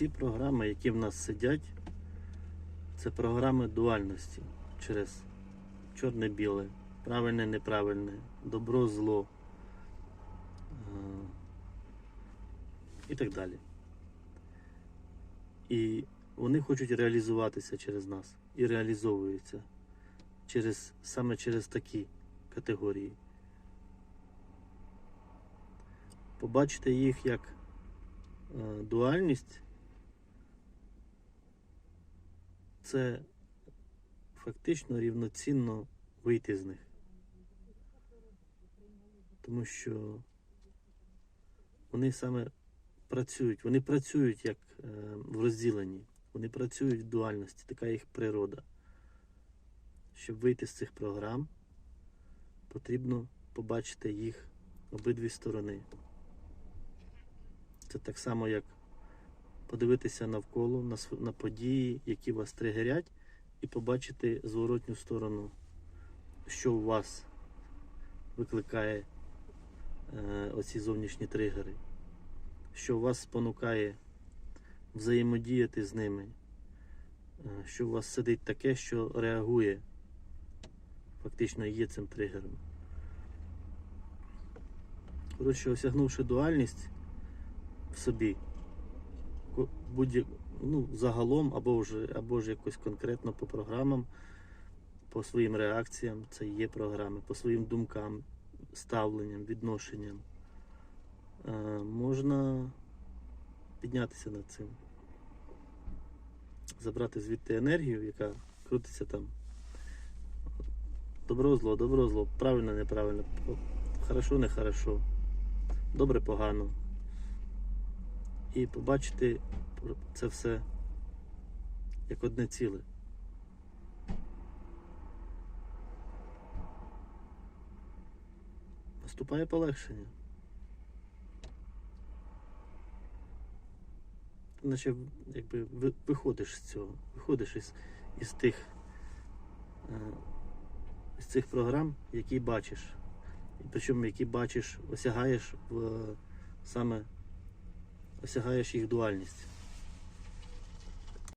всі програми, які в нас сидять, це програми дуальності через чорне-біле, правильне, неправильне, добро, зло е, і так далі. І вони хочуть реалізуватися через нас і реалізовуються через, саме через такі категорії. Побачити їх як е, дуальність це фактично рівноцінно вийти з них. Тому що вони саме працюють, вони працюють як е, в розділенні, вони працюють в дуальності, така їх природа. Щоб вийти з цих програм, потрібно побачити їх обидві сторони. Це так само, як подивитися навколо на, на події, які вас тригерять, і побачити зворотню сторону, що у вас викликає е, оці зовнішні тригери, що вас спонукає взаємодіяти з ними, е, що у вас сидить таке, що реагує, фактично є цим тригером. Коротше, осягнувши дуальність в собі, будь ну, загалом, або вже, або ж якось конкретно по програмам, по своїм реакціям, це є програми, по своїм думкам, ставленням, відношенням, е, можна піднятися над цим. Забрати звідти енергію, яка крутиться там. Добро, зло, добро, зло, правильно, неправильно, хорошо, нехорошо, добре, погано. І побачити це все як одне ціле. Наступає полегшення. Наче якби виходиш з цього, виходиш із, із тих е, з цих програм, які бачиш. І причому які бачиш, осягаєш в саме осягаєш їх дуальність.